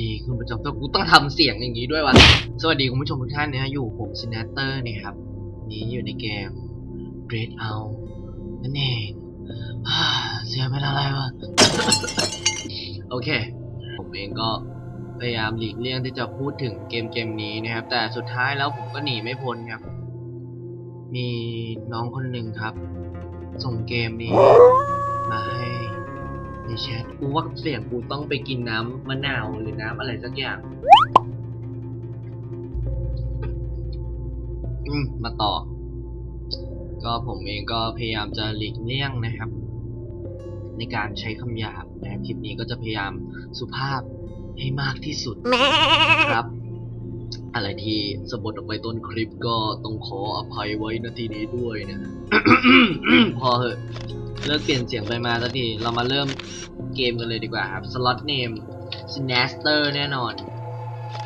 ดีคุณผู้ชมต้องกูต้องทำเสียงอย่างนี้ด้วยวะสวัสดีคุณผู้ชมทุกท่านนะฮะอยู่ผมซินเนเตอร์นี่ยครับนี้อยู่ในเกม Dread Out นั่นเองฮ่เสียงเป็นอะไรวะ โอเค ผมเองก็พยายามหลีกเลี่ยงที่จะพูดถึงเกมเกมนี้นะครับ แต่สุดท้ายแล้วผมก็หนีไม่พ้นครับ มีน้องคนหนึ่งครับ ส่งเกมนี้มาให้ ในแชทกูว่าเสียงกูต้องไปกินน้ำมะนาวหรือน้ำอะไรสักอย่าง อืม มาต่อ ก็ผมเองก็พยายามจะหลีกเลี่ยงนะครับ ในการใช้คำหยาบนะครับคลิปนี้ก็จะพยายามสุภาพให้มากที่สุดครับ อะไรที่สะบดออกไปต้นคลิปก็ต้องขออภัยไว้ณที่นี้ด้วยนะ พอเหอะ เลิกเปลี่ยนเสียงไปมาสักที เรามาเริ่มเกมกันเลยดีกว่าครับ สล็อตเนม s n a s t e r แน่นอน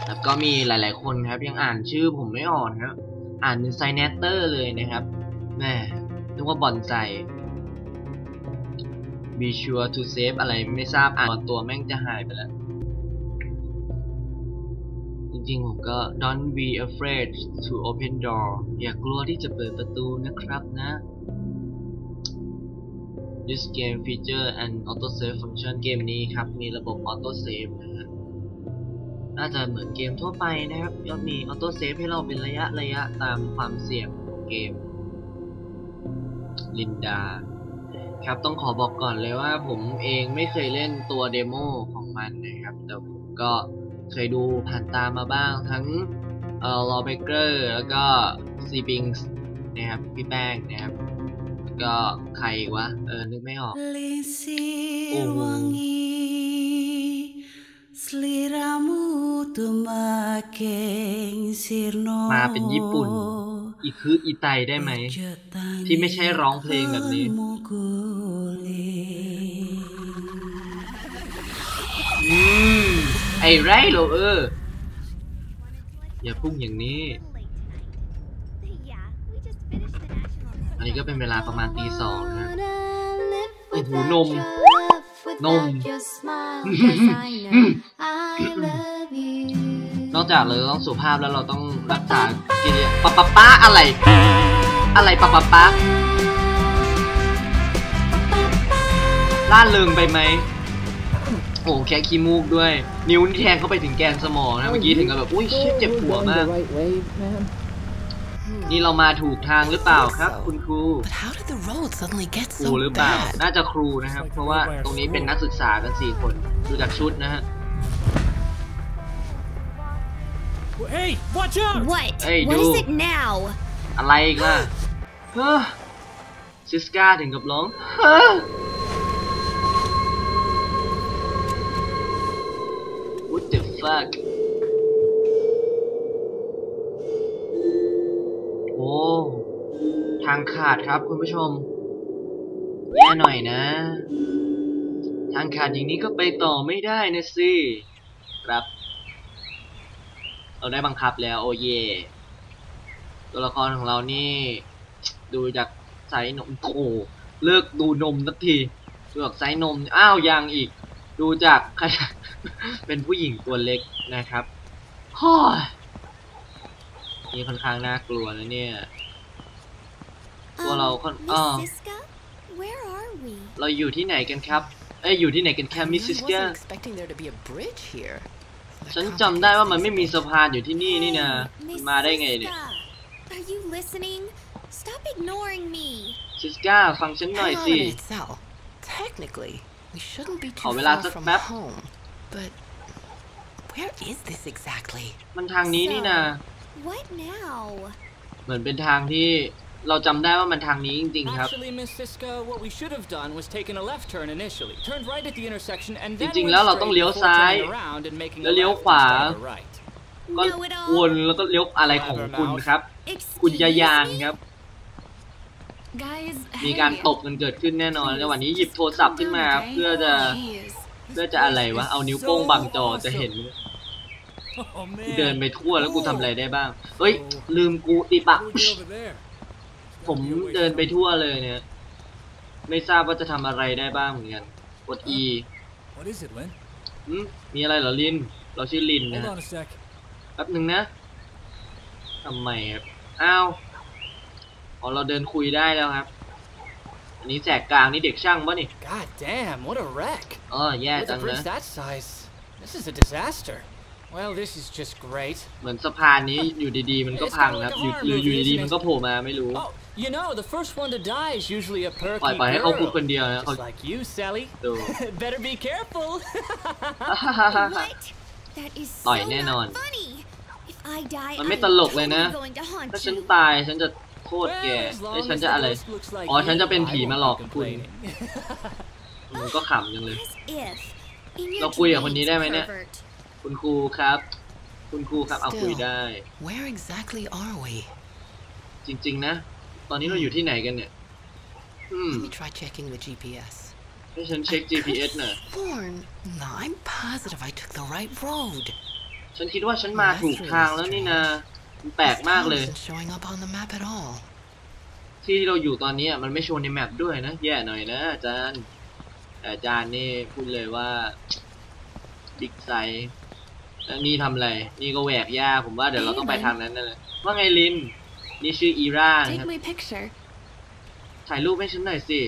แล้วก็มีหลายๆคนครับ ยังอ่านชื่อผมไม่ออกครับอ่านเป็น s i n a s t e r เลยนะครับแม่นึกว่าบอลไซ be sure to save อะไรไม่ทราบอ่านตัวแม่งจะหายไปแล้ว จริงๆ ผมก็ don't be afraid to open door อย่ากลัวที่จะเปิดประตูนะครับนะ This game feature an autosave function เกมนี้ครับ มีระบบ autosave นะฮะน่าจะเหมือนเกมทั่วไปนะครับก็มี autosave ให้เราเป็นระยะระยะตามความเสี่ยงของเกม ลินดา ครับต้องขอบอกก่อนเลยว่าผมเองไม่เคยเล่นตัวเดโมของมันนะครับ แต่ผมก็เคยดูผ่านตามมาบ้างทั้งเอ่อ l a w b r e a k e r แล้วก็ c b i n g s นะครับ พี่แป้งนะครับ ก็ใครอีกวะ เออ นึกไม่ออก Lisir wangi Seliramu tuh makin sirno มาเป็นญี่ปุ่น อีคืออีไตได้ไหม ที่ไม่ใช่ร้องเพลงแบบนี้ อืม ไอ้ไรโหรอเออ อย่าพุ่งอย่างนี้ อันนี้ก็เป็นเวลาประมาณตีสองนะโอ้โหนม นม นอกจากเราต้องสุภาพแล้วเราต้องรักษากิริยาปะปะป้าอะไร อะไรปะปะป้าล่าเริงไปไหมโอ้แค่ขี้มูกด้วย นิ้วนี่แทงเข้าไปถึงแกนสมองนะ เมื่อกี้ถึงกับแบบ อุ้ยเชี่ยเจ็บหัวมาก นี่เรามาถูกทางหรือเปล่าครับ คุณครู But how did the road suddenly get ครู so หรือเปล่า bad? น่าจะครูนะครับ เพราะว่าตรงนี้เป็นนักศึกษากันสี่คนดูจากชุดนะฮะ Hey, watch out! What? Hey, what is dude. it now? อะไรอีกล่ะเฮ้อซิสกาถึงกับร้องเฮ้อ What the fuck างขาดครับคุณผู้ชมแย่หน่อยนะ ทางขาดอย่างนี้ก็ไปต่อไม่ได้นะสิครับเราได้บังคับแล้วโอเย ตัวละครของเรานี่ ดูจากไซส์นมโถเลิกดูนมสักทีดูจากไซส์นมอ้าวยังอีก ดูจากเป็นผู้หญิงตัวเล็กนะครับฮ่อนี่ค่อนข้างน่ากลัวนะเนี่ย Well, Um, I'll con- Miss oh. Siska, where are we? เราอยู่ที่ไหนกันครับ เอ้ยอยู่ที่ไหนกันแค่ I มิส really ซิสกา wasn't expecting there to be a bridge here. That ฉันจำได้ว่ามันไม่มี complicates สะพานอยู่ที่นี่นี่นะ Hey, มัน Miss มาได้ไงเนี่ย Siska, Are you listening? Stop ignoring me. ซิสกาฟังฉัน things. หน่อย Hang on สิ a minute, Sal. Technically, we shouldn't be ขอ too เวลา far สัก from แป๊บ home. But where is this exactly? มันทางนี้นี่นะ What now? เหมือนเป็นทางที่ เราจำได้ว่ามันทางนี้จริงๆครับ Actually, Miss Siska, what we should have done was taken a left turn initially. Turned right at the intersection and จ then ริงๆ went แล้วเราต้อง straight เลี้ยว before ซ้าย turning around and making แล้ a วเลี้ยว left ขวา instead of a right. ก็ Know it all. วนแล้วก็เลี้ยวอะไรของคุณครับ คุณ Excuse ยายาน me? ครับ Guys, มี hey. การตบกันเกิดขึ้นแน่นอนจังหวะนี้หยิบโทรศัพท์ขึ้นมาครับเพื่อจะ Jeez. เพื่อจะอะไรวะ เอานิ้วโป้งบังจอจะเห็น Oh กูเดิน man. ไปทั่วแล้วกูทำอะไรได้บ้าง เฮ้ย ลืมกูติปะ What do we do over there? ผมเดินไปทั่วเลยเนี่ย ไม่ทราบว่าจะทำอะไรได้บ้างเหมือนกันกด E What is it, Lynn? อืมมีอะไรเหรอลิน เราชื่อลินนะ Hold ฮะ on a sec. แป๊บหนึ่งนะทำไมครับอ้าวอ๋อเราเดินคุยได้แล้วครับ อันนี้แสกกลางนี่เด็กช่างปะนี่ God damn, what a wreck. อ๋อแย่ With จั a ง bridge นะ that size, this is a disaster. Well, this is just great. เหมือนสะพานนี้อยู่ดีๆมันก็พังครับอยู่หรืออยู่ดีๆมันก็โผล่มาไม่รู้ Oh, you know, the first one to die is usually a ปล่อย perky ปล่อยให้เขาพูด girl. คนเดียวนะเขา Just like you, Sally. ดู Better be careful. What? That is so ต่อยแน่นอน not funny. If I die, มันไม่ I'm ตลกเลยนะ totally going to haunt ถ้าฉัน you. ตายฉันจะโทษแก Well, as แล้ว long ฉัน as จะ the อะไร ghost looks like อ๋อฉัน you, จะเป็น I ผี won't มาหลอก be คุณ complaining. มันก็ขำจังเลย As if. In your เราคุยกับคนนี้ได้ไหม dreams, เนี่ย pervert. คุณครูครับ คุณครูครับเอาคุยได้ Where exactly are we? จริงๆนะ ตอนนี้เราอยู่ที่ไหนกันเนี่ย อืม Let me try checking the GPS. ให้ฉันเช็ค GPS หน่อย Horn. No, I'm positive I took the right road. ฉันคิดว่าฉันมาถูกทางแล้วนี่นะมันแปลก This มาก town เลย isn't showing up on the map at all. ที่เราอยู่ตอนนี้อะมันไม่โชว์ในแมปด้วยนะ แย่หน่อยนะอาจารย์แต่อาจารย์นี่พูดเลยว่าบิ๊กไซส์ แล้วนี่ทำอะไร นี่ก็แหวกย่าผมว่าเดี๋ยวเราต้องไปทางนั้นนั่นแหละว่าไงลิน นี่ชื่ออีรานะค Take รับ my picture. ถ่ายรูปให้ฉันหน่อยสิ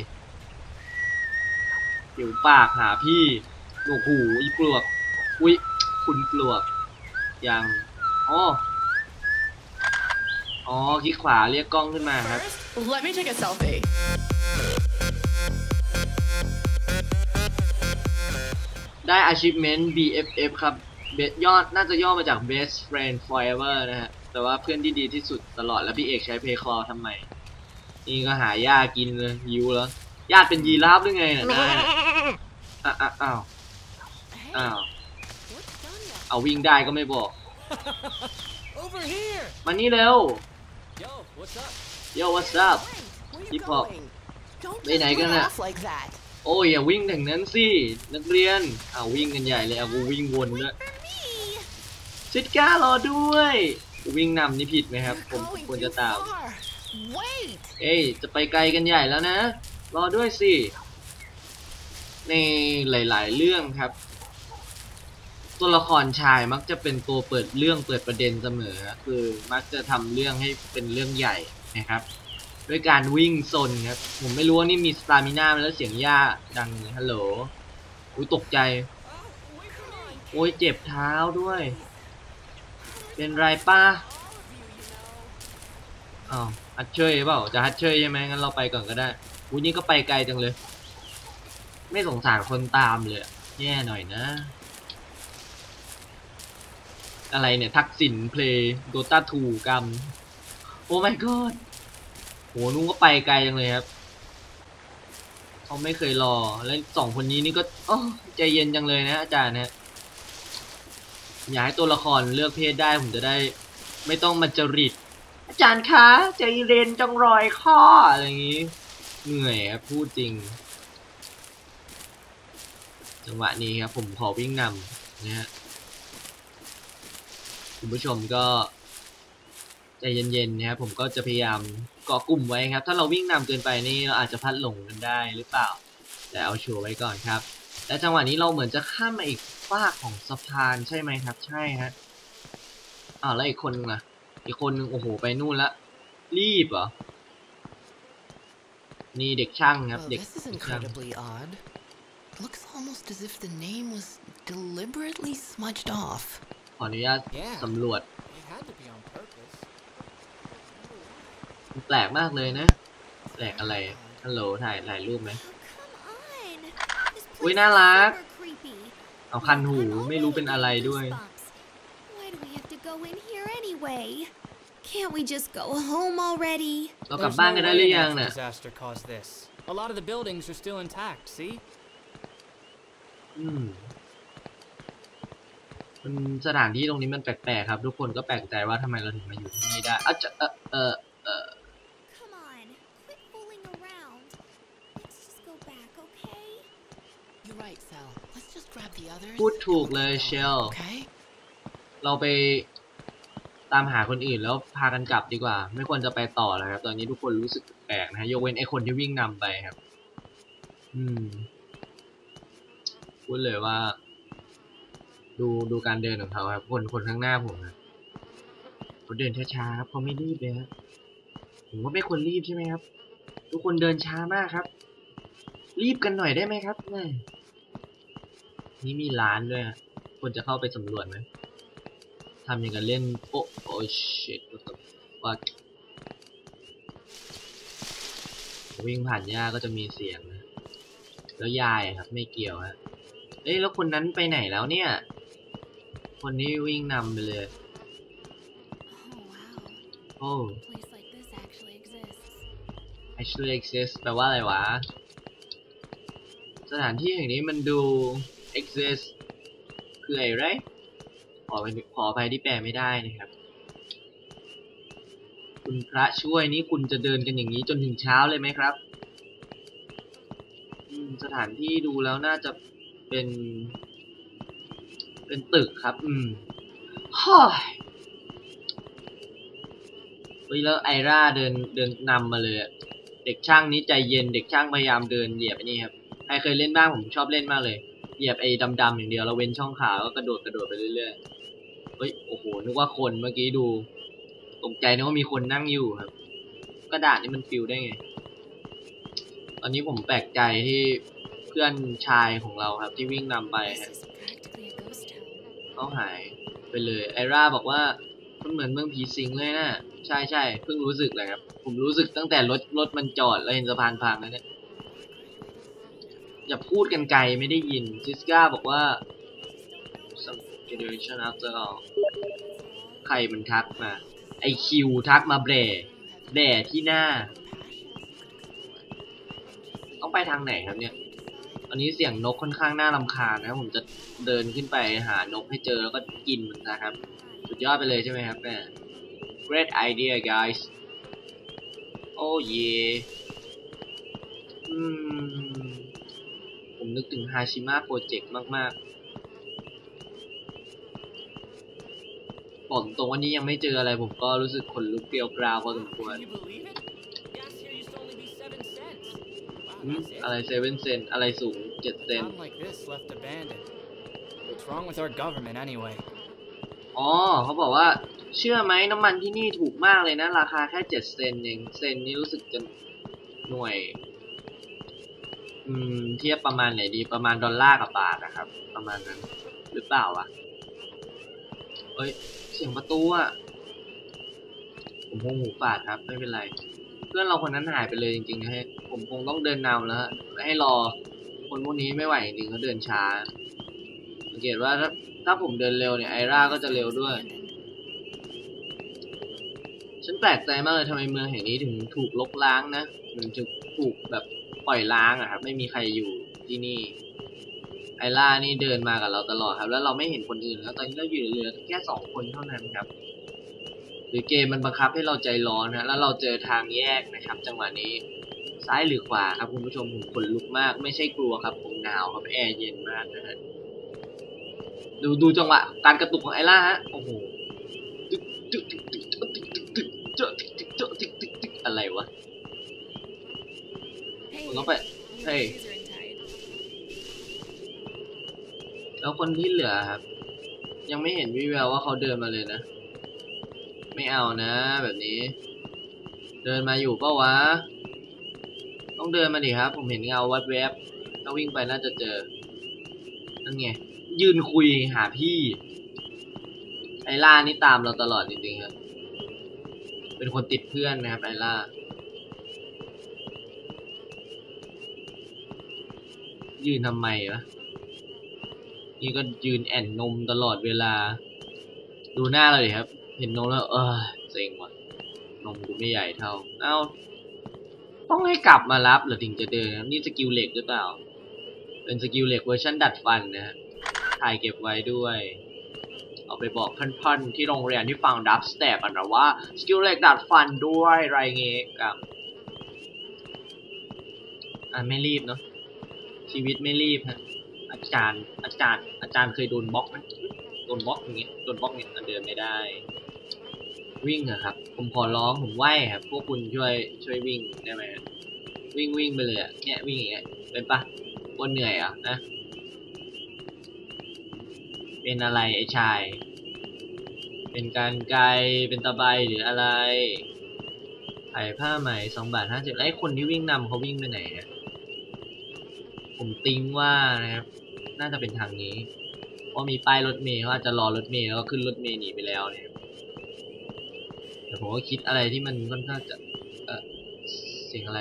เดี๋ยวปากหาพี่โอ้โหอีปลวก อุ๊ย คุณปลวก ยังอ๋ออ๋อคลิกขวาเรียกกล้องขึ้นมาครับ First, let me take a selfie. ได้ achievement BFF ครับ Best ยอดน่าจะย่อมาจาก best friend forever นะฮะ แต่ว่าเพื่อนที่ดีที่สุดตลอดแล้วพี่เอกใช้เพย์คลอทำไม นี่ก็หาหญ้ากินเลยหิวแล้วญาติเป็นยีราฟหรือไงเนี่ยนายน่ะอะอะอ้าวอ้าวเอาวิ่งได้ก็ไม่บอก Over here. มานี่เร็ว Yo, what's up? Yo what's up Where Hip hop. Don't Bên này just cơ run nè. off like that. โอ้ยอย่าวิ่งถึงนั้นสินักเรียนอ้าววิ่งกันใหญ่เลยเอากูวิ่งวนด้วย For me. ชิดก้ารอด้วย วิ่งนำนี่ผิดไหมครับ ผมควรจะตาม เอ้ยจะไปไกลกันใหญ่แล้วนะ รอด้วยสิ ในหลายๆ เรื่องครับ ตัวละครชายมักจะเป็นตัวเปิดเรื่องเปิดประเด็นเสมอ คือมักจะทำเรื่องให้เป็นเรื่องใหญ่นะครับด้วยการวิ่งซนครับ ผมไม่รู้ว่านี่มีสตามิน่าไหมแล้วเสียงย่าดังฮัลโหลอุ้ยตกใจ โอ้ยเจ็บเท้าด้วย เป็นไรป้าอ้าวฮัดเชยเปล่าจะฮัดเชยใช่ไหมงั้นเราไปก่อนก็ได้อุ้ยนี่ก็ไปไกลจังเลย ไม่สงสารคนตามเลยแย่หน่อยนะ อะไรเนี่ย ทักษิณเพลย์โดตาทูกรรม โอ้ my god โหนุ่งก็ไปไกลจังเลยครับเขาไม่เคยรอ แล้วสองคนนี้นี่ก็โอ้ใจเย็นจังเลยนะอาจารย์นะ อยากให้ตัวละครเลือกเพศได้ผมจะได้ ไม่ต้องมาจริต อาจารย์คะใจเย็นจังรอยข้ออะไรอย่างนี้ เหนื่อยครับพูดจริง จังหวะนี้ครับผมขอวิ่งนำนะฮะคุณผู้ชมก็ใจเย็นๆนะครับผมก็จะพยายามเกาะกลุ่มไว้ครับ ถ้าเราวิ่งนำเกินไปนี่เราอาจจะพลัดหลงกันได้หรือเปล่า แต่เอาชัวร์ไว้ก่อนครับ และจังหวะนี้เราเหมือนจะข้ามมาอีกฝากของสะพานใช่ไหมครับ ใช่ฮะอ้าวแล้วอีกคนนึงล่ะ อีกคนนึงโอ้โหไปนู่นละ รีบเหรอ นี่เด็กช่างครับ Well, เด็ก this is ช่าง incredibly odd. Looks almost as if the name was deliberately smudged off. ขออนุญาต Yeah. สำรวจ It had to be on purpose. มันแปลกมากเลยนะ แปลกอะไร ฮัลโหลถ่ายถ่ายรูปไหม Oh, come on. This อุ๊ย place น่า is รัก super creepy. เอาคันหู I'm ไม่รู้ already เป็นอะไร getting ด้วย goosebumps. Why do we have to go in here anyway? Can't we just go home already? เรากลับ There's บ้าน no กันได้ way หรือ an ยัง actual เนี่ย disaster caused this. A lot of the buildings are still intact, see? อืมมันสถานที่ตรงนี้มันแปลกๆครับ ทุกคนก็แปลกใจว่าทำไมเราถึงมาอยู่ที่นี่ได้อะจะเออเออเออ Come on, quit fooling around. Let's just go back, okay? You're right, Sal. Let's just grab the others. พูด and ถูก we'll เลย get เช going, ล Okay? เราไปตามหาคนอื่นแล้วพากันกลับดีกว่า ไม่ควรจะไปต่อแล้วครับ ตอนนี้ทุกคนรู้สึกแปลกๆนะฮะยกเว้นไอ้คนที่วิ่งนำไปครับ อืม พูดเลยว่า ดูดูการเดินของเขาครับ คนคนข้างหน้าผมนะเขาเดินช้าๆครับเขาไม่รีบเลยครับผมว่าไม่ควรรีบใช่ไหมครับ ทุกคนเดินช้ามากครับ รีบกันหน่อยได้ไหมครับแม่ นี่มีร้านด้วยอะควรจะเข้าไปสำรวจไหมทำอย่างกับเล่น โอ้โอ้ shit what the fuck วิ่งผ่านหญ้าก็จะมีเสียงนะแล้วยายอะครับไม่เกี่ยวฮะเอ้ยแล้วคนนั้นไปไหนแล้วเนี่ย คนนี้วิ่งนำไปเลย Oh, wow. โอ้ A place like this actually exists. actually exist แปลว่าอะไรวะ สถานที่แห่งนี้มันดู exist คืออะไรขอไปขออภัยที่แปลไม่ได้นะครับ คุณพระช่วยนี่คุณจะเดินกันอย่างนี้จนถึงเช้าเลยไหมครับ สถานที่ดูแล้วน่าจะเป็น เป็นตึกครับ อืมฮ่อยเฮ้ยแล้วไอร่าเดินเดินนำมาเลยเด็กช่างนี้ใจเย็นเด็กช่างพยายามเดินเหยียบไอ้นี่ครับใครเคยเล่นบ้างผมชอบเล่นมากเลย เหยียบไอ้ดำๆอย่างเดียวแล้วเว้นช่องขาวก็กระโดดกระโดดไปเรื่อยๆ เฮ้ยโอ้โหนึกว่าคนเมื่อกี้ดูตกใจนึกว่ามีคนนั่งอยู่ครับ กระดาษนี่มันฟิวได้ไง ตอนนี้ผมแปลกใจที่เพื่อนชายของเราครับ ที่วิ่งนำไปเขาหายไปเลย ไอร่าบอกว่ามันเหมือนเมืองผีสิงเลยนะใช่ใช่เพิ่งรู้สึกเลยครับ ผมรู้สึกตั้งแต่รถรถมันจอดแล้วเห็นสะพานพังแล้วเนี่ย อย่าพูดกันไกลไม่ได้ยินซิสกาบอกว่า some generation after all ใครมันทักมา ไอคิวทักมาแบร่แบร่ที่หน้า ต้องไปทางไหนครับเนี่ยตอนนี้เสียงนกค่อนข้างน่ารำคาญนะผมจะเดินขึ้นไปหานกให้เจอแล้วก็กินมันนะครับ สุดยอดไปเลยใช่ไหมครับแม่ great idea guys โอ้เยอืม นึกถึงฮาชิมะโปรเจกต์มากๆบอกตรงวันนี้ยังไม่เจออะไรผมก็รู้สึกขนลุกเกลียวกราวพอสมควร Can you believe it? Gas here used to only be seven cents. Wow, อืม that's it. อะไรเซเว่นเซนอะไรสูงเจ็ด A เซน town like this left abandoned. What's wrong with our government anyway? อ๋อเขาบอกว่าเชื่อไหมน้ำมันที่นี่ถูกมากเลยนะ ราคาแค่เจ็ดเซนเองเซนนี่รู้สึกจะหน่วย อืม เทียบประมาณไหนดีประมาณดอลลาร์กับบาทนะครับ ประมาณนั้น หรือเปล่าวะเอ้ย เสียงประตูอะผมคงหูฝาดครับ ไม่เป็นไร เพื่อนเราคนนั้นหายไปเลยจริงๆนะฮะผมคงต้องเดินนำแล้วฮะให้รอคนพวกนี้ไม่ไหวจริงเขาเดินช้าสังเกตว่าถ้าถ้าผมเดินเร็วเนี่ยไอร่าก็จะเร็วด้วย ฉันแปลกใจมากเลยทำไมเมืองแห่งนี้ถึงถูกลกล้างนะ ถึงจะถูกแบบ ปล่อยล้างอะครับ ไม่มีใครอยู่ที่นี่ ไอล่านี่เดินมากับเราตลอดครับ แล้วเราไม่เห็นคนอื่นแล้วตอนนี้เราอยู่เหลือแค่สองคนเท่านั้นครับ หรือเกมมันบังคับให้เราใจร้อนนะแล้วเราเจอทางแยกนะครับ จังหวะนี้ซ้ายหรือขวาครับคุณผู้ชมผมขนลุกมาก ไม่ใช่กลัวครับผมหนาวครับแอร์เย็นมากนะฮะดูดูจังหวะการกระตุกของไอล่าฮะโอ้โหตึกตึกตึกตึกตึกตึกตึกเจาะตึกตึกเจาะตึกตึกตึกอะไรวะ ต้องไปเฮ้ยแล้วคนที่เหลือครับ ยังไม่เห็นวิแววว่าเขาเดินมาเลยนะ ไม่เอานะ แบบนี้ เดินมาอยู่เปล่าวะ ต้องเดินมาดิครับ ผมเห็นเงาวัดแวบถ้าวิ่งไปน่าจะเจอนั่นไงยืนคุยหาพี่ไอล่านี่ตามเราตลอดจริงๆครับ เป็นคนติดเพื่อนนะครับไอล่า ยืนทำไมวะ นี่ก็ยืนแอนนมตลอดเวลา ดูหน้าเราดิครับ เห็นนมแล้ว เออเซ็งว่ะ นมกูไม่ใหญ่เท่า เอ้า ต้องให้กลับมารับเหรือถึงจะเดินครับนี่สกิลเหล็กหรือเปล่า เป็นสกิลเหล็กเวอร์ชันดัดฟันนะฮะ ถ่ายเก็บไว้ด้วยเอาไปบอกเพื่อนๆที่โรงเรียนที่ฟังดับสเตปกันนะว่าสกิลเหล็กดัดฟันด้วยไรเงี้ยกับอะไม่รีบเนาะ ชีวิตไม่รีบฮะอาจารย์ อาจารย์ อาจารย์เคยโดนบล็อกไหมโดนบล็อกอย่างเงี้ยโดนบล็อกเนี่ยเดินไม่ได้ วิ่งอะครับ ผมขอร้องผมไหวครับพวกคุณช่วยช่วยวิ่งได้ไหมวิ่งวิ่งไปเลยอะเนี่ยวิ่งอย่างเงี้ยเป็นปะคนเหนื่อยอะนะเป็นอะไรไอ้ชาย เป็นการไกลเป็นตะไบหรืออะไรไผ่ผ้าไหมสองบาทห้าสิบไอ้คนที่วิ่งนำเขาวิ่งไปไหนเนี่ย ผมติ้งว่านะครับน่าจะเป็นทางนี้เพราะมีป้ายรถเมล์เขาอาจจะรอรถเมล์แล้วก็ขึ้นรถเมล์หนีไปแล้วเนี่ยแต่ผมก็คิดอะไรที่มันค่อนข้างจะเออเสียงอะไร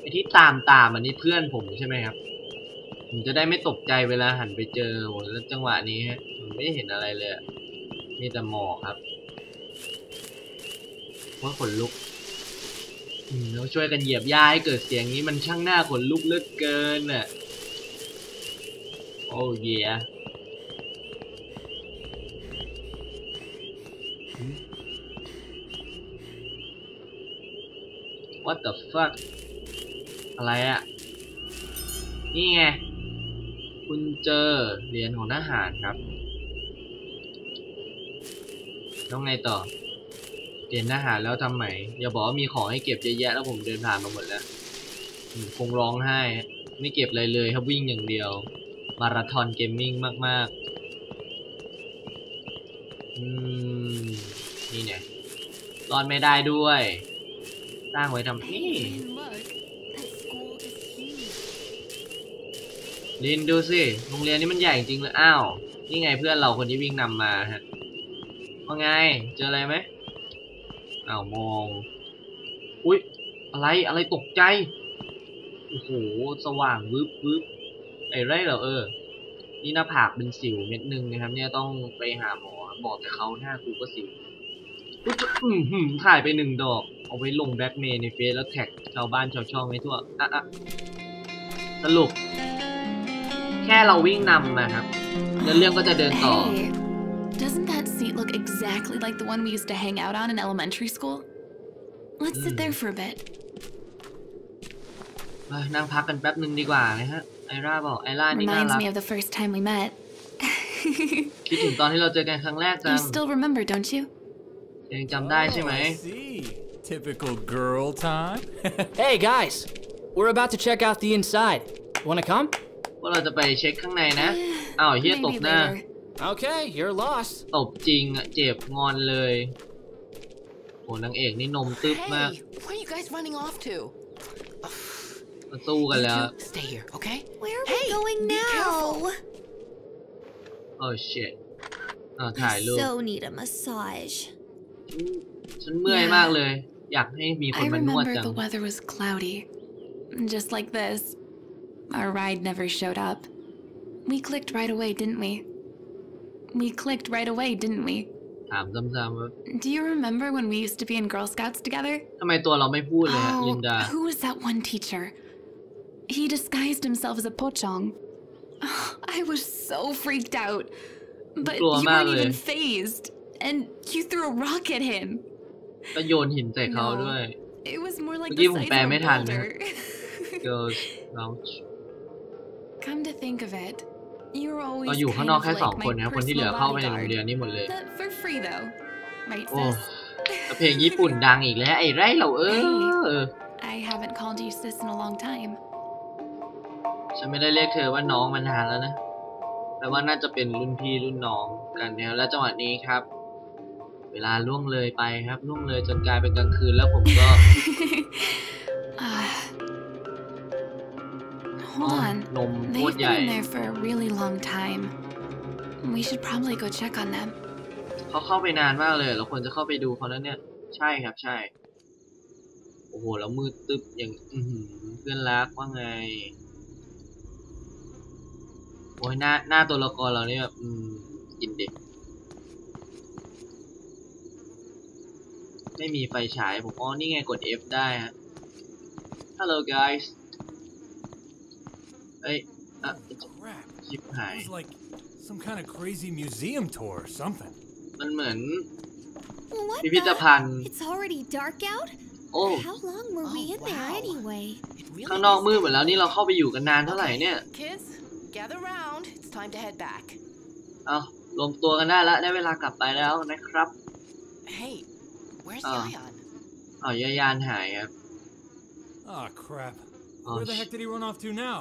ไอที่ตามตามอันนี้เพื่อนผมใช่ไหมครับ ผมจะได้ไม่ตกใจเวลาหันไปเจอโหแล้วจังหวะนี้ฮะผมไม่เห็นอะไรเลยมีแต่หมอกครับว่าขนลุก อืมแล้วช่วยกันเหยียบหญ้าให้เกิดเสียงนี้มันช่างหน้าขนลุกเลือเกินน่ะ โอ้เย What the fuck อะไรอะนี่ไง คุณเจอเหรียญของทหารครับ ต้องไงต่อ เหรียญทหารแล้วทำไหมอย่าบอกว่ามีของให้เก็บเยอะแยะแล้วผมเดินผ่านมาหมดแล้วคงร้องไห้ ไม่เก็บอะไรเลยครับวิ่งอย่างเดียว มาราธอนเกมมิ่งมาก ๆ อืม นี่เนี่ยรอดไม่ได้ด้วย สร้างไว้ทำนี่ลินดูสิโรงเรียนนี้มันใหญ่จริงเลย อ้าว นี่ไงเพื่อนเราคนที่วิ่งนำมาฮะว่าไง เจออะไรไหม อ้าวมอง อุ๊ยอะไรอะไรตกใจโอ้โหสว่างวืบวืบไอ้ไรเหรอเออ นี่หน้าผากเป็นสิวเม็ดหนึ่งนะครับ เนี่ยต้องไปหาหมอบอกแต่เขาหน้ากูก็สิวอุ๊ยอืมหืมถ่ายไปหนึ่งดอก เอาไว้ลงแบ็กเมย์ในเฟซแล้วแท็กชาวบ้านชาวช่องให้ทั่วอะอะสรุป แค่เราวิ่งนำนะครับแล้วเรื่องก็จะเดินต่อ Hey, doesn't that seat look exactly like the one we used to hang out on in elementary school? Let's sit there for a bit. เอ้ยนั่งพักกันแป๊บหนึ่งดีกว่านะฮะ ไอร่าบอกไอร่านี่น่า Reminds รัก me of the first time we met. คิดถึงตอนที่เราเจอกันครั้งแรกจั you ง still remember, don't you? ยังจำได้ใช่ไหม Oh, I see. Typical girl time. Hey, guys! We're about to check out the inside. Wanna come? ว่าเราจะไปเช็คข้างในนะ อ้าวเฮียตบ Maybe หน้า later. Okay, you're lost. ตบจริงอะเจ็บงอนเลยโหนางเอกนี่นมตึ๊บมาก Hey, where are you guys running off to? มาสู้กัน You แล้ว two, stay here, okay? Where are Hey, we going be careful. now? โอ้ shit อ้าวถ่าย I รูป so need a massage. ฉันเมื่อยมากเลย อยากให้มีคน I มานวด remember จัง the weather was cloudy. Just like this. Our ride never showed up. We clicked right away, didn't we? We clicked right away, didn't we? ถามซ้ำๆว่า Do you remember when we used to be in Girl Scouts together? ทำไมตัวเราไม่พูดเลยฮะ ลินดา who was that one teacher? He disguised himself as a pochong. I was so freaked out. But you กลัวมาก weren't เลย even phased. And you threw a rock at him. ก็โยนหินใส่เขา No. ด้วย It was more like เมื่อกี้ the ผม size แปล of ไม่ a ทันนะ boulder. girls lounge Come to think of it, you were always เราอยู่ข้าง kind นอก of แค่สอง like คน my นะครับคนที่เหลือ personal เข้าไปในโรงเรียน bodyguard. นี่หมดเลย But for free though, right, โอ้ sis? แต่เพลงญี่ปุ่นดังอีกแล้วไอ้ไรเราเออ I haven't called you sis in a long time. ฉันไม่ได้เรียกเธอว่าน้องมานานแล้วนะแปลว่าน่าจะเป็นรุ่นพี่รุ่นน้องกันแล้วและจังหวะนี้ครับ เวลาล่วงเลยไปครับล่วงเลยจนกลายเป็นกลางคืนแล้วผมก็ Hold on. นมโค They've ตรใหญ่ been there for a really long time. We should probably go check on them. เขาเข้าไปนานมากเลยเราควรจะเข้าไปดูเขาแล้วเนี่ย ใช่ครับใช่ โอ้โห แล้วมืดตึ๊บอย่างอือหือเพื่อนรักว่าไง โอ้ยหน้าหน้าตัวละครเราเนี่ยแบบอืมกินเด็ก ไม่มีไฟฉายผมอ๋อนี่ไงกด F ได้ฮะ Hello guys เอ้ยอะ Crap. ชิบหาย It was like some kind of crazy museum tour or something. มันเหมือน Well, what พิพิธ the? ภัณฑ์ It's already dark out? โอ้ How long were we Oh, in there wow. anyway? It really ข้างนอกมืดหมดแล้วนี่เราเข้าไปอยู่กันนานเท่าไหร่เนี่ย Kids, gather round. It's time to head back. เอารวมตัวกันได้แล้วได้เวลากลับไปแล้วนะครับ Hey, where's Oh. Ion? เอายายานหายครับ Oh crap. Oh, Where the sh- heck did he run off to now?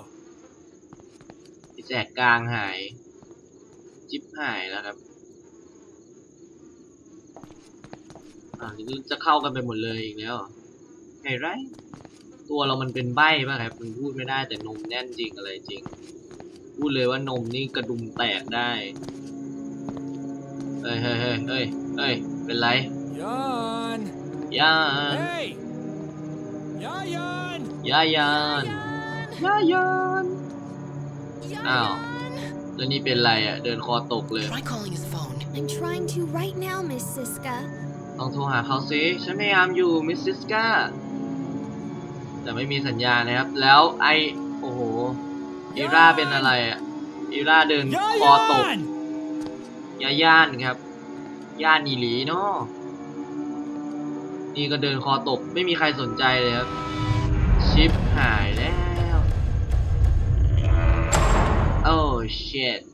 แสกกลางหาย จิ๊บหายแล้วครับอ่านี่จะเข้ากันไปหมดเลยอีกแล้วเหรอไงไรตัวเรามันเป็นใบ้ป่ะครับมันพูดไม่ได้แต่นมแน่นจริงอะไรจริง พูดเลยว่านมนี่กระดุมแตกได้เฮ้ยเฮ้ยเฮ้ยเฮ้ยเฮ้ยเป็นไร Yan! ย่าน Hey! Yayan! ย่ายานย่ายาน อ้าว แล้วนี่เป็นไรอะ เดินคอตกเลย Try calling his phone. I'm trying to right now, Miss Siska. ลองโทรหาเขาซิฉันพยายามอยู่ มิสซิสกาแต่ไม่มีสัญญาณนะครับ แล้วไอ โอ้โห อีราเป็นอะไรอะ อีราเดินคอตก Yayan! ย่าย่านครับ ย่านอีหลีเนาะนี่ก็เดินคอตก ไม่มีใครสนใจเลยครับ ชิปหายแล้ว โอ้ shit